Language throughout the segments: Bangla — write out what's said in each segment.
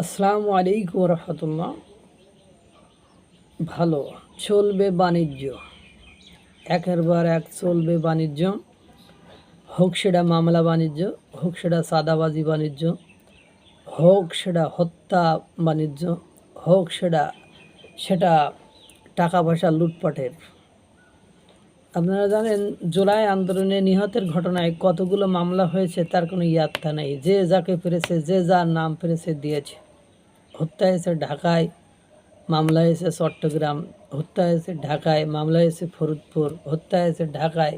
আসসালামু আলাইকুম রহমতুল্লাহ। ভালো, চলবে বাণিজ্য। একের বার এক চলবে বাণিজ্য। হোক সেটা মামলা বাণিজ্য, হোক সেটা সাদাবাজি বাণিজ্য, হোক সেটা হত্যা বাণিজ্য, হোক সেটা সেটা টাকা পয়সা লুটপাটের। আপনারা জানেন, জুলাই আন্দোলনে নিহতের ঘটনায় কতগুলো মামলা হয়েছে তার কোনো ইয়াত্তা নেই। যে যাকে পেরেছে, যে যার নাম পেরেছে দিয়েছে। হত্যা হয়েছে ঢাকায়, মামলা হয়েছে চট্টগ্রাম, হত্যা হয়েছে ঢাকায়, মামলা হয়েছে ফরিদপুর, হত্যা হয়েছে ঢাকায়,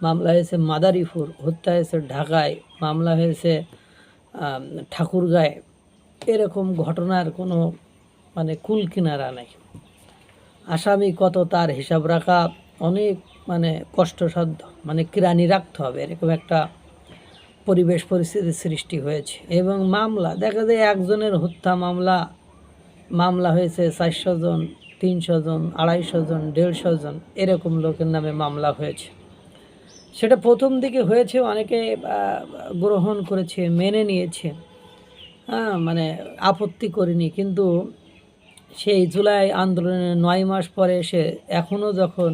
মামলা হয়েছে মাদারীপুর, হত্যা হয়েছে ঢাকায়, মামলা হয়েছে ঠাকুরগাঁয়ে। এরকম ঘটনার কোনো মানে কুল কিনারা নেই। আসামি কত তার হিসাব রাখা অনেক মানে কষ্টসাধ্য মানে কিরানি রাখতে হবে। এরকম একটা পরিবেশ পরিস্থিতির সৃষ্টি হয়েছে এবং মামলা, দেখা যায় একজনের হত্যা মামলা মামলা হয়েছে চারশো জন, তিনশো জন, আড়াইশো জন, দেড়শো জন, এরকম লোকের নামে মামলা হয়েছে। সেটা প্রথম দিকে হয়েছে, অনেকে গ্রহণ করেছে, মেনে নিয়েছে হ্যাঁ মানে আপত্তি করিনি, কিন্তু সেই জুলাই আন্দোলনের নয় মাস পরে এসে এখনও যখন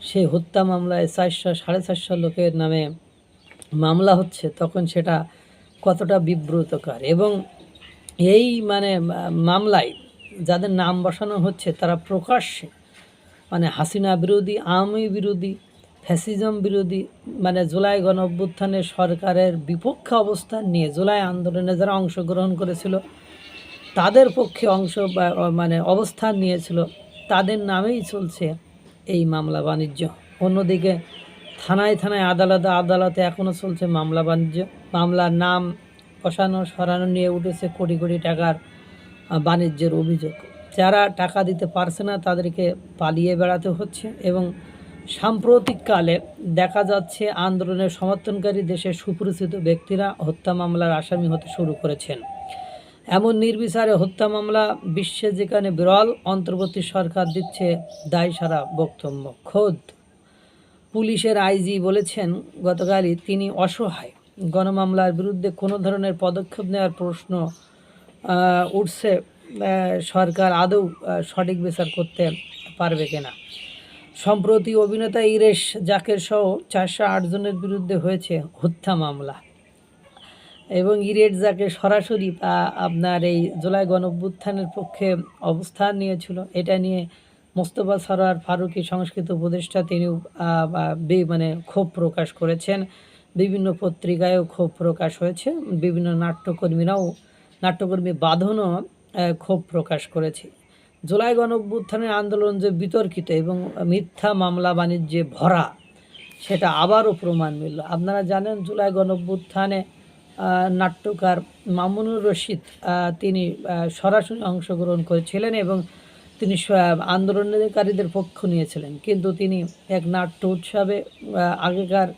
সেই হত্যা মামলায় চারশো, সাড়ে চারশো লোকের নামে মামলা হচ্ছে, তখন সেটা কতটা বিব্রতকর। এবং এই মানে মামলায় যাদের নাম বসানো হচ্ছে, তারা প্রকাশ্যে মানে হাসিনা বিরোধী, আওয়ামী বিরোধী, ফ্যাসিজম বিরোধী মানে জুলাই গণ অভ্যুত্থানের সরকারের বিপক্ষে অবস্থান নিয়ে, জুলাই আন্দোলনে যারা অংশগ্রহণ করেছিল, তাদের পক্ষে অংশ মানে অবস্থান নিয়েছিল, তাদের নামেই চলছে এই মামলা বাণিজ্য। অন্যদিকে থানায় থানায় আদালতে আদালতে এখনও চলছে মামলা বাণিজ্য। মামলার নাম বসানো সরানো নিয়ে উঠেছে কোটি কোটি টাকার বাণিজ্যের অভিযোগ। যারা টাকা দিতে পারছে না, তাদেরকে পালিয়ে বেড়াতে হচ্ছে এবং সাম্প্রতিককালে দেখা যাচ্ছে আন্দোলনের সমর্থনকারী দেশের সুপরিচিত ব্যক্তিরা হত্যা মামলার আসামি হতে শুরু করেছেন। এমন নির্বিচারে হত্যা মামলা বিশ্বে যেখানে বিরল, অন্তর্বর্তী সরকার দিচ্ছে দায় সারা বক্তব্য। খোদ পুলিশের আইজি বলেছেন, গতকালই তিনি অসহায়। গণমামলার বিরুদ্ধে কোনো ধরনের পদক্ষেপ নেওয়ার প্রশ্ন উঠছে সরকার আদৌ সঠিক বিচার করতে পারবে কিনা। সম্প্রতি অভিনেতা ইরেশ জাকের সহ চারশো আট জনের বিরুদ্ধে হয়েছে হত্যা মামলা। এবং ইরেট যাকে সরাসরি আপনার এই জুলাই গণঅভ্যুত্থানের পক্ষে অবস্থান নিয়েছিল। এটা নিয়ে মোস্তফা সরার ফারুকী সংস্কৃত উপদেষ্টা, তিনি মানে ক্ষোভ প্রকাশ করেছেন। বিভিন্ন পত্রিকায়ও ক্ষোভ প্রকাশ হয়েছে। বিভিন্ন নাট্যকর্মীরাও, নাট্যকর্মী বাঁধনও ক্ষোভ প্রকাশ করেছে। জুলাই গণঅভ্যুত্থানের আন্দোলন যে বিতর্কিত এবং মিথ্যা মামলা বাণিজ্যে ভরা, সেটা আবারও প্রমাণ মিলল। আপনারা জানেন, জুলাই গণঅভ্যুত্থানে নাট্যকার মামুনুর রশিদ তিনি সরাসরি অংশগ্রহণ করেছিলেন এবং তিনি আন্দোলনকারীদের পক্ষ নিয়েছিলেন। কিন্তু তিনি এক নাট্য উৎসবে আগেকার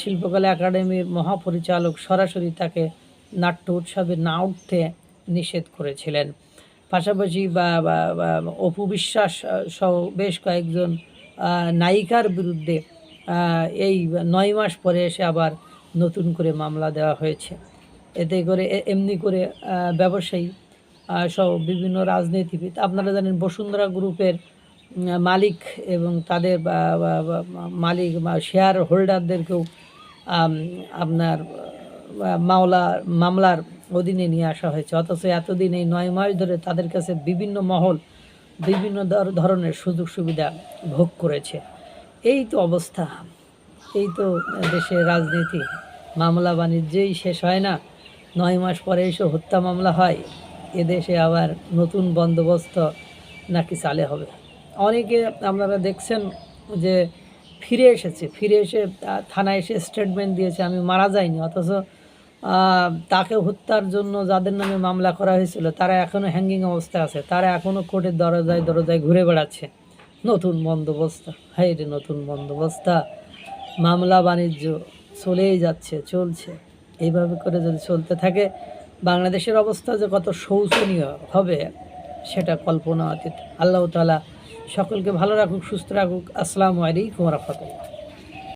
শিল্পকলা একাডেমির মহাপরিচালক সরাসরি তাকে নাট্য উৎসবে না উঠতে নিষেধ করেছিলেন। পাশাপাশি বা অপু বিশ্বাস সহ বেশ কয়েকজন নায়িকার বিরুদ্ধে এই নয় মাস পরে এসে আবার নতুন করে মামলা দেওয়া হয়েছে। এতে করে এমনি করে ব্যবসায়ী সহ বিভিন্ন রাজনীতিবিদ। আপনারা জানেন বসুন্ধরা গ্রুপের মালিক এবং তাদের মালিক বা শেয়ার হোল্ডারদেরকেও আপনার মামলা মামলার অধীনে নিয়ে আসা হয়েছে। অথচ এতদিন এই নয় মাস ধরে তাদের কাছে বিভিন্ন মহল, বিভিন্ন ধর- ধরনের সুযোগ সুবিধা ভোগ করেছে। এই তো অবস্থা। এই তো দেশের রাজনীতি। মামলা বাণিজ্যেই শেষ হয় না। নয় মাস পরে এসে হত্যা মামলা হয়। এদেশে আবার নতুন বন্দোবস্ত নাকি চালে হবে? অনেকে আপনারা দেখছেন যে ফিরে এসেছে, ফিরে এসে থানায় এসে স্টেটমেন্ট দিয়েছে, আমি মারা যাইনি। অথচ তাকে হত্যার জন্য যাদের নামে মামলা করা হয়েছিল, তারা এখনও হ্যাঙ্গিং অবস্থায় আছে, তারা এখনও কোর্টের দরজায় দরজায় ঘুরে বেড়াচ্ছে। নতুন বন্দোবস্ত হাই রে নতুন বন্দোবস্ত। মামলা বাণিজ্য চলেই যাচ্ছে, চলছে। এইভাবে করে যদি চলতে থাকে বাংলাদেশের অবস্থা যে কত শৌচনীয় হবে, সেটা কল্পনা অতীত। আল্লাহ তালা সকলকে ভালো রাখুক, সুস্থ রাখুক। আসসালামু আলাইকুম রহমতুল্লাহ।